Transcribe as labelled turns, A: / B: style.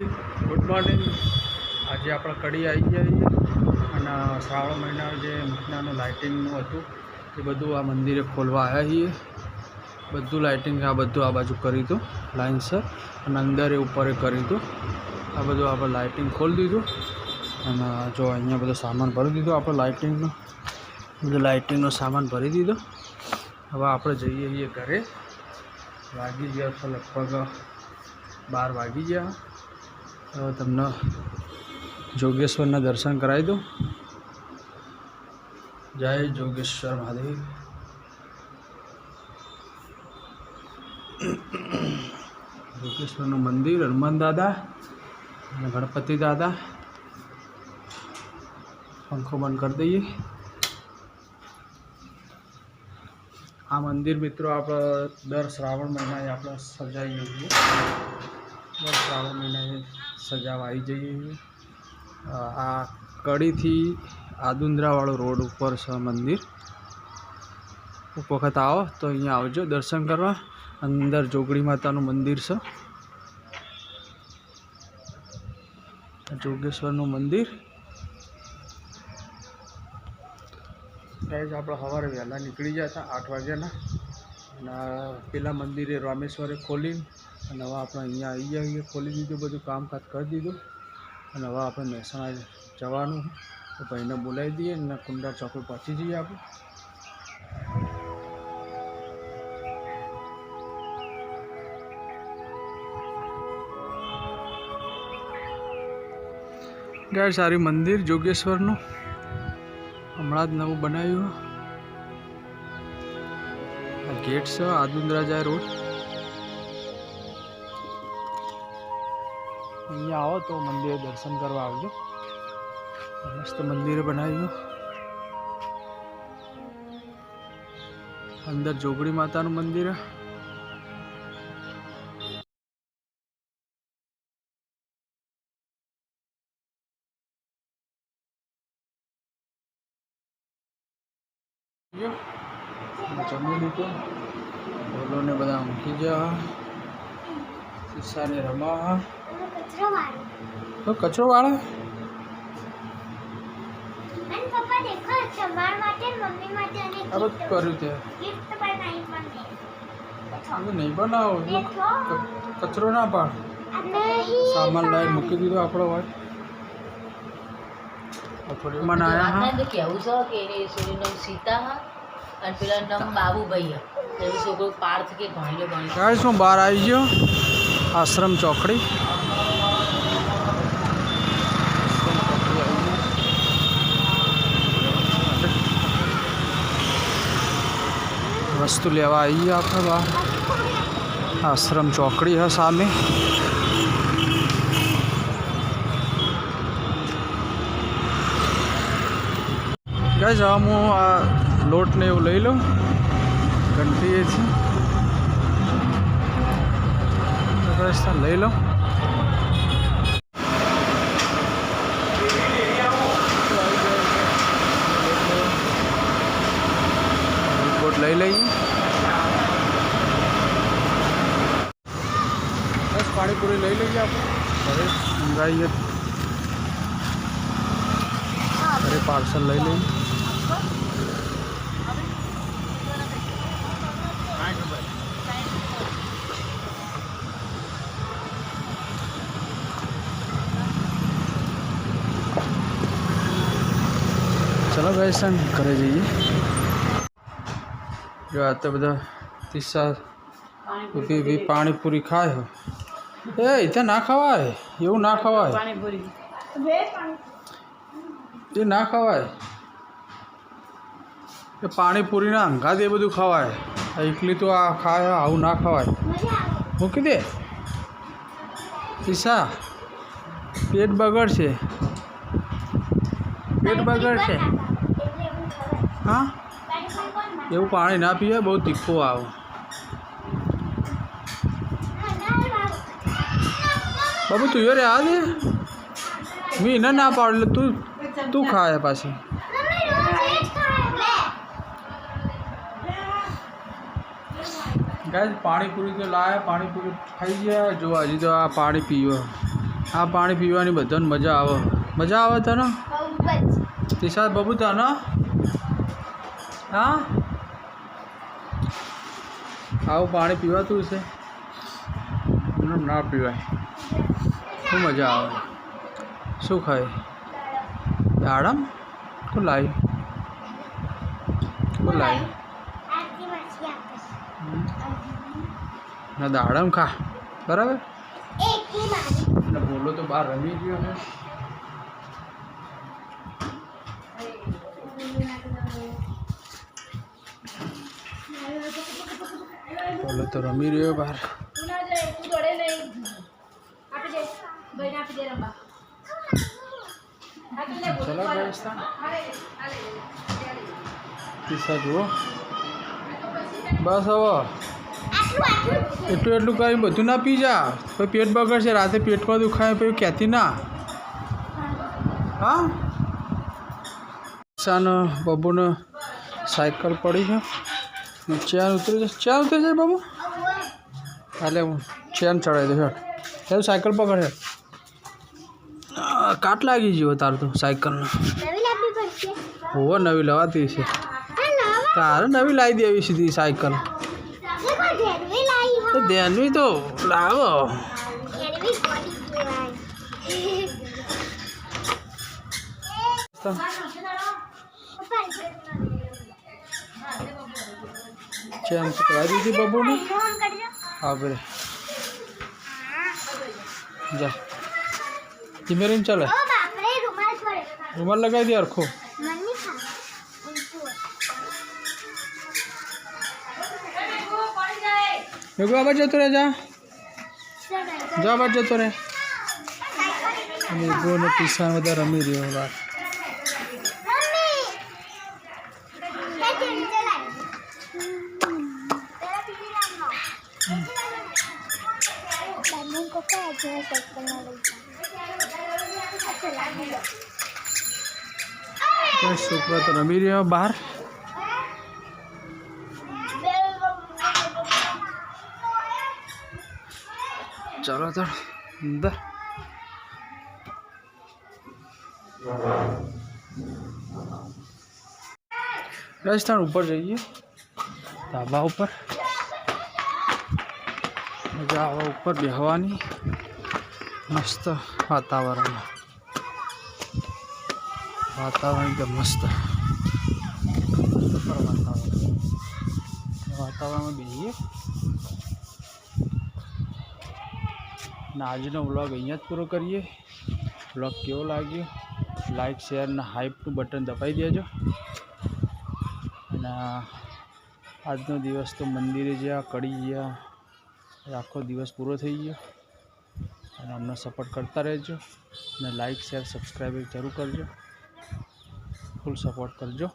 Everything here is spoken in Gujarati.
A: ગુડ મોર્નિંગ આજે આપણે કડી આવી છીએ અને શ્રાવણ મહિના જે મહિનાનું લાઇટિંગનું હતું, એ બધું આ મંદિરે ખોલવા આવ્યા છીએ. બધું લાઇટિંગ આ બધું આ બાજુ કરી હતું લાઇનસર અને અંદર એ ઉપર એ કરી હતું આ બધું આપણે લાઇટિંગ ખોલી દીધું. અને જો અહીંયા બધો સામાન ભરી દીધો આપણે લાઇટિંગનો બધું લાઇટિંગનો સામાન ભરી દીધો. હવે આપણે જઈએ છીએ ઘરે. વાગી ગયા તો લગભગ બાર વાગી ગયા. તમને જોગેશ્વરના દર્શન કરાવી દઉં. જય જોગેશ્વર મહાદેવ. જોગેશ્વરનું મંદિર, હનુમાન દાદા અને ગણપતિ દાદા. પંખો બંધ કરી દઈએ. આ મંદિર મિત્રો આપણે દર શ્રાવણ મહિનાએ આપણે સજાઈએ છીએ સજાવા આવી જઈએ આ કડીથી આદુંદરાવાળો રોડ ઉપર છે મંદિર. એક વખત આવો તો અહીંયા આવજો દર્શન કરવા. અંદર જોગડી માતાનું મંદિર છે. જોગેશ્વરનું મંદિર. ગાઈઝ આપણે સવારે વહેલા નીકળી ગયા હતા આઠ વાગ્યાના. અને પેલા મંદિરે રામેશ્વરે ખોલીને અને હવે આપણે અહીંયા આવી ગયા ખોલી દીધું, બધું કામકાજ કરી દીધું. અને હવે આપણે મહેસાણા જવાનું તો ભાઈને બોલાવી દઈએ અને કુંડા ચોકડી પહોંચી જઈએ આપણે. ગાય સારું મંદિર, જોગેશ્વરનું. હમણાં જ નવું બનાવ્યું. આ ગેટ છે આદુંદરાજા રોડ. અહીંયા આવો તો મંદિરે દર્શન કરવા આવજો. મસ્ત મંદિરે બનાવ્યું. અંદર જોગડી માતાનું મંદિર. જમી લીધું. ઢોલોને બધા મૂકી ગયા. શીશાને રમા તો કચરો વાળો
B: અને પપ્પા દેખો તમારા માટે મમ્મી માટે અને
A: આ બધું કર્યું તે
B: ગિફ્ટ પણ નહીં પણ
A: હવે નહીં બનાવો એટલો ક- કચરો ના પાડ
B: અને
A: સામાન લાવી મૂકી દીધો આપણો હોય આ થોડી મને આયા હા
C: તો કેવું છે કે એની છોકરીનું નામ સીતા હા અને પેલા નામ બાબુભાઈ હા એનું છોકરો પાર્થ કે ભણ્યો ભણ્યો
A: ગાઈસ હું બહાર આવી ગયો આશ્રમ ચોકડી વસ્તુ લેવા આવી આપણે બહાર આશ્રમ ચોકડી હ સામે. ગાઈસ હવે હું આ લોટને એવું લઈ લઉં. ઘંટી છે લઈ લો લઈ લઈએ બસ પાણીપુરી લઈ લઈએ આપણે ઘરે મંગાવીએ ઘરે પાર્સલ લઈ લઈએ ચલો ગઈસન ઘરે જઈએ જો આ તો બધા તીસા ઊભી ઊભી પાણીપુરી ખાય હો. એ તે ના ખવાય. એવું ના ખવાય. એ ના ખવાય. એ પાણીપુરીના અંગાત એ બધું ખવાય. આ એકલી તો આ ખાય આવું ના ખવાય. મૂકી દે. ઈશા પેટ બગડશે. પેટ બગડશે. હા? એવું પાણી ના પીવાય બહુ તીખું આવે. બાબુ તું યો રે આ દે મેં એને ના પાડું એટલે તું તું ખાય પાછી. ગાય પાણીપુરી તો લાવે પાણીપુરી ખાઈ ગયા. જો હજી તો આ પાણી પીવો. આ પાણી પીવાની બધાને મજા આવે. મજા આવે તને?
B: બહુ જ.
A: તિશા બાબુ તને? હા? આવું પાણી પીવાતું છે? ના પીવાય. શું મજા આવે? શું ખાય? દાડમ? કોણ લાવી કોણ લાવી ના, દાડમ ખા. બરાબર? બોલો તો બહાર રમી ગયો છે બોલો તો રમી રહ્યો બહાર ચલો રાજસ્થાન કિસ્સા જુઓ. બસ હવે. એટલું એટલું કરી બધું ના પી જા. પછી પેટ બગડશે. રાતે પેટમાં દુખાય પછી કહેતી ના. હા? સાનો બબુને સાયકલ પડી છે ચેન ઉતરી જશે ચેન ઉતરી જાય બાબુ? હાલે હું ચેન ચડાવી દઉં હેઠ એવું સાયકલ પકડે આ, કાટ લાગી ગયો તાર તો સાયકલનો.
B: નવી
A: હોવો નવી લવાતી છે. તારે નવી લાવી દેવી સીધી સાયકલ. ધ્યાનવી તો લાવો.
B: ધેરવી પડી કહેવાય
A: ચેન ચડાવી દીધી બાબુને
B: ફોન કરજો
A: હા બરે જા ધીમે રહીને ચાલે
B: ઓ બાપરે રૂમાલ પડે
A: રૂમાલ લગાવી દે અરખો
B: મમ્મી ખા ઊંચું
A: મેઘુ આબાદ જતો રહે જા
B: ચાલ
A: જા આબાદ જતો રહે મેઘુ ને ટીસા બધા રમી રહ્યો બહાર
B: મમ્મી એ ચીંચે લાવી પેલા બીજી લાવનો બંને કોકો આજે સાયકલ ના લઈ લાવી
A: છોકરા રમી રહ્યો બહાર? ચાલો ચાલો, અંદર. રાજસ્થાન ઉપર જઈએ. ધાબા ઉપર. મજા આવે ઉપર બેહવાની. મસ્ત વાતાવરણ. વાતાવરણ એકદમ મસ્ત. સુપર વાતાવરણ. વાતાવરણમાં બેસીએ અને આજનો વ્લોગ અહીંયા જ પૂરો કરીએ. વ્લોગ કેવો લાગ્યો? લાઈક, શેર અને હાઈપનું બટન દબાવી દેજો. અને આજનો દિવસ તો મંદિરે જ્યાં, કડી ગયા આખો દિવસ પૂરો થઈ ગયો. અને અમને સપોર્ટ કરતા રહેજો. અને લાઈક શેર સબસ્ક્રાઈબ જરૂર કરજો. ફૂલ સપોર્ટ કરજો.